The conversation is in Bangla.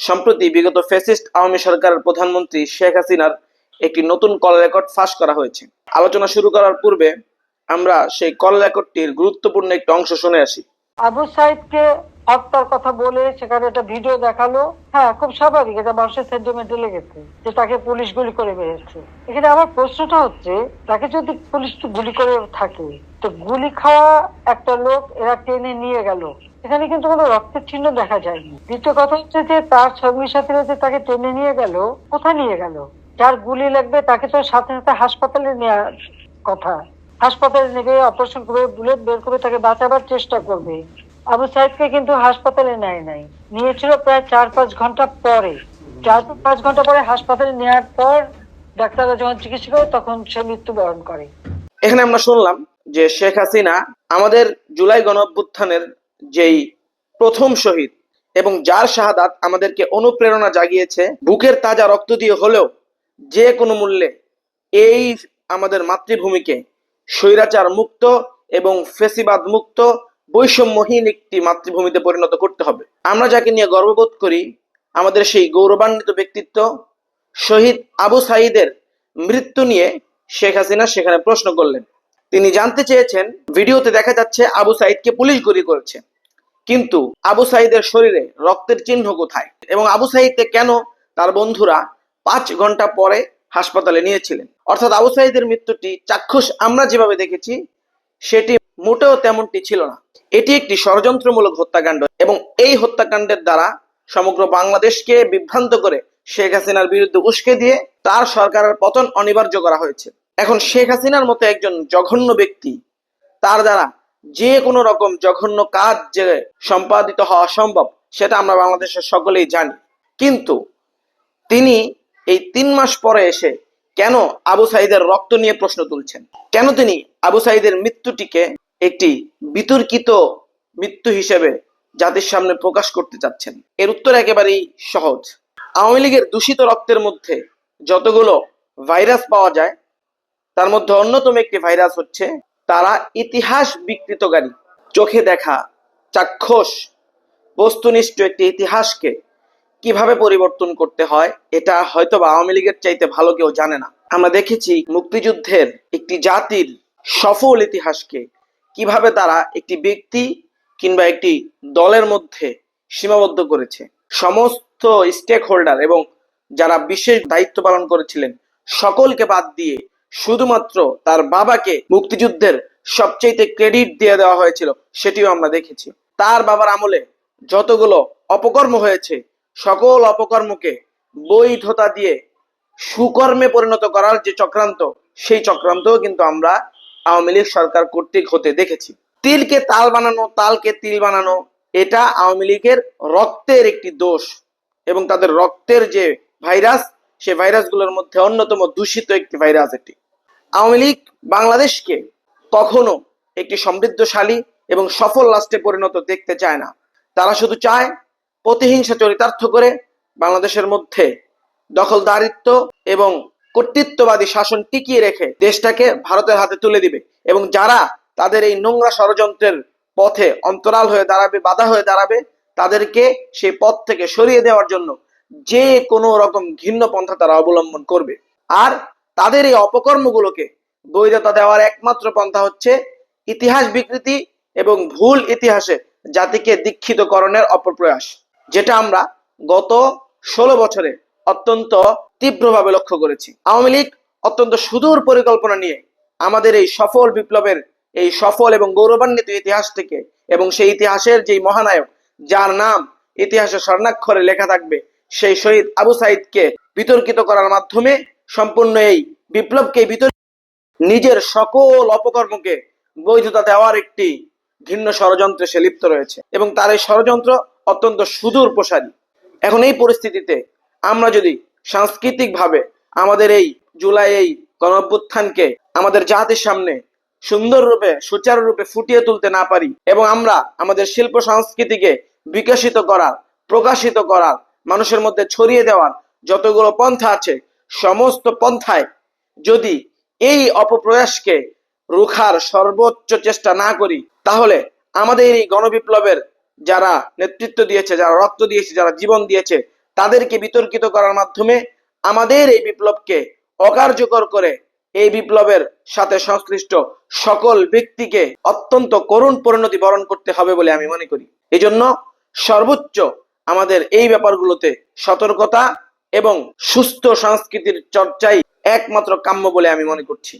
সম্প্রতি বিগত ফ্যাসিস্ট আওয়ামী সরকারের প্রধানমন্ত্রী শেখ হাসিনার একটি নতুন কল রেকর্ড ফাঁস করা হয়েছে। আলোচনা শুরু করার পূর্বে আমরা সেই কল রেকর্ডটির গুরুত্বপূর্ণ একটি অংশ শুনে আসি। আবু সাইদকে হত্যার কথা বলে সেখানে একটা ভিডিও দেখাল। হ্যাঁ খুব স্বাভাবিক, এটা মানুষের সেন্টিমেন্টে লেগেছে যে তাকে পুলিশ গুলি করে মেরেছে। এখানে আমার প্রশ্নটা হচ্ছে, তাকে যদি পুলিশ গুলি করে থাকে, তো গুলি খাওয়া একটা লোক এরা টেনে নিয়ে গেল। এখানে কিন্তু কোনো রক্তের চিহ্ন দেখা যায়নি। দ্বিতীয় কথা হচ্ছে যে তার সঙ্গী সাথীরা যে তাকে টেনে নিয়ে গেল, কোথায় নিয়ে গেল? যার গুলি লাগবে তাকে তো সাথে সাথে হাসপাতালে নেওয়ার কথা। হাসপাতালে নেবে অপারেশন করবে বুলেট বের করে তাকে বাঁচাবার চেষ্টা করবে। আবু সাইদকে কিন্তু হাসপাতালে নেয় নাই। নিয়েছিল প্রায় চার পাঁচ ঘণ্টা পরে। চার পাঁচ ঘণ্টা পরে হাসপাতালে নেওয়ার পর ডাক্তাররা যখন চিকিৎসা করে তখন সে মৃত্যুবরণ করে। এখানে আমরা শুনলাম যে শেখ হাসিনা আমাদের জুলাই গণ অভ্যুত্থানের যেই প্রথম শহীদ এবং যার শাহাদাত আমাদেরকে অনুপ্রেরণা জাগিয়েছে, বুকের তাজা রক্ত দিয়ে হলেও যে কোনো মূল্যে এই আমাদের মাতৃভূমিকে স্বৈরাচার মুক্ত এবং ফেসিবাদ মুক্ত, বৈষম্যহীন একটি মাতৃভূমিতে পরিণত করতে হবে। আমরা যাকে নিয়ে গর্ববোধ করি, আমাদের সেই গৌরবান্বিত ব্যক্তিত্ব শহীদ আবু সাইদের মৃত্যু নিয়ে শেখ হাসিনা সেখানে প্রশ্ন করলেন। তিনি জানতে চেয়েছেন, ভিডিওতে দেখা যাচ্ছে আবু সাইদকে পুলিশ গুলি করেছে। কিন্তু আবু সাইদের শরীরে রক্তের চিহ্ন কোথায়? এবং আবু সাইদকে কেন তার বন্ধুরা পাঁচ ঘণ্টা পরে হাসপাতালে নিয়েছিলেন? অর্থাৎ আবু সাইদের মৃত্যুটি চাক্ষুষ আমরা যেভাবে দেখেছি, সেটি মোটেও তেমনটি ছিল না। এটি একটি ষড়যন্ত্রমূলক হত্যাকাণ্ড এবং এই হত্যাকাণ্ডের দ্বারা সমগ্র বাংলাদেশকে বিভ্রান্ত করে শেখ হাসিনার বিরুদ্ধে উস্কে দিয়ে তার সরকারের পতন অনিবার্য করা হয়েছে। এখন শেখ হাসিনার মতো একজন জঘন্য ব্যক্তি, তার দ্বারা যে কোনো রকম জঘন্য কাজ যে সম্পাদিত হওয়া সম্ভব, সেটা আমরা বাংলাদেশের সকলেই জানি। কিন্তু তিনি এই তিন মাস পরে এসে কেন আবু সাইদের রক্ত নিয়ে প্রশ্ন তুলছেন? কেন তিনি আবু সাইদের মৃত্যুটিকে একটি বিতর্কিত মৃত্যু হিসেবে জাতির সামনে প্রকাশ করতে চাচ্ছেন? এর উত্তর একেবারেই সহজ। আওয়ামী লীগের দূষিত রক্তের মধ্যে যতগুলো ভাইরাস পাওয়া যায় তার মধ্যে অন্যতম একটি ভাইরাস হচ্ছে তারা ইতিহাস বিকৃতকারী। চোখে দেখা, চাক্ষুষ, বস্তুনিষ্ঠ একটি ইতিহাসকে কীভাবে পরিবর্তন করতে হয়, এটা হয়তো বা আওয়ামী লীগের চাইতে ভালো কেউ জানে না। আমরা দেখেছি মুক্তিযুদ্ধের একটি জাতির সফল ইতিহাসকে কীভাবে তারা একটি ব্যক্তি কিংবা একটি দলের মধ্যে সীমাবদ্ধ করেছে। সমস্ত স্টেক হোল্ডার এবং যারা বিশেষ দায়িত্ব পালন করেছিলেন, সকলকে বাদ দিয়ে শুধুমাত্র তার বাবাকে মুক্তিযুদ্ধের সবচেয়ে ক্রেডিট দিয়ে দেওয়া হয়েছিল, সেটিও আমরা দেখেছি। তার বাবার আমলে যতগুলো অপকর্ম হয়েছে, সকল অপকর্মকে বৈধতা দিয়ে সুকর্মে পরিণত করার যে চক্রান্ত, সেই চক্রান্তও কিন্তু আমরা আওয়ামী লীগ সরকার কর্তৃক হতে দেখেছি। তিলকে তাল বানানো, তালকে তিল বানানো, এটা আওয়ামী লীগের রক্তের একটি দোষ এবং তাদের রক্তের যে ভাইরাস সে ভাইরাসগুলোর মধ্যে অন্যতম দূষিত একটি ভাইরাস এটি। আওয়ামী লীগ বাংলাদেশকে কখনো একটি সমৃদ্ধশালী এবং সফল রাষ্ট্রে পরিণত দেখতে চায় না। তারা শুধু চায় প্রতিহিংসা চরিতার্থ করে বাংলাদেশের মধ্যে দখলদারিত্ব এবং কর্তৃত্ববাদী শাসন টিকিয়ে রেখে দেশটাকে ভারতের হাতে তুলে দিবে এবং যারা তাদের এই নোংরা ষড়যন্ত্রের পথে অন্তরাল হয়ে দাঁড়াবে, বাধা হয়ে দাঁড়াবে, তাদেরকে সেই পথ থেকে সরিয়ে দেওয়ার জন্য যে কোনো রকম ঘিন্ন পন্থা তারা অবলম্বন করবে। আর তাদের এই অপকর্মগুলোকে বৈধতা দেওয়ার একমাত্র পন্থা হচ্ছে ইতিহাস বিকৃতি এবং ভুল ইতিহাসে জাতিকে দীক্ষিতকরণের অপপ্রয়াস, যেটা আমরা গত ষোলো বছরে অত্যন্ত তীব্রভাবে লক্ষ্য করেছি। আওয়ামী লীগ অত্যন্ত সুদূর পরিকল্পনা নিয়ে আমাদের এই সফল বিপ্লবের এই সফল এবং গৌরবান্বিত ইতিহাস থেকে এবং সেই ইতিহাসের যেই মহানায়ক, যার নাম ইতিহাসে স্বর্ণাক্ষরে লেখা থাকবে সেই শহীদ আবু সাইদকে বিতর্কিত করার মাধ্যমে সম্পূর্ণ এই বিপ্লবকে বিতর্ক নিজের সকল অপকর্মকে বৈধতা দেওয়ার একটি ঘৃণ্য ষড়যন্ত্রে সে লিপ্ত রয়েছে এবং তার এই ষড়যন্ত্র অত্যন্ত সুদূর প্রসারী। এখন এই পরিস্থিতিতে আমরা যদি সাংস্কৃতিকভাবে আমাদের এই জুলাই এই গণঅভ্যুত্থানকে আমাদের জাতির সামনে সুন্দর রূপে সুচারুরূপে ফুটিয়ে তুলতে না পারি এবং আমরা আমাদের শিল্প সংস্কৃতিকে বিকশিত করার, প্রকাশিত করার মানুষের মধ্যে ছড়িয়ে দেওয়ার যতগুলো পন্থা আছে, সমস্ত পন্থায় যদি এই অপপ্রয়াসকে রুখার সর্বোচ্চ চেষ্টা না করি, তাহলে আমাদের এই গণবিপ্লবের যারা নেতৃত্ব দিয়েছে, যারা রক্ত দিয়েছে, যারা জীবন দিয়েছে, তাদেরকে বিতর্কিত করার মাধ্যমে আমাদের এই বিপ্লবকে অকার্যকর করে এই বিপ্লবের সাথে সংশ্লিষ্ট সকল ব্যক্তিকে অত্যন্ত করুণ পরিণতি বরণ করতে হবে বলে আমি মনে করি। এই জন্য সর্বোচ্চ আমাদের এই ব্যাপারগুলোতে সতর্কতা এবং সুস্থ সংস্কৃতির চর্চাই একমাত্র কাম্য বলে আমি মনে করছি।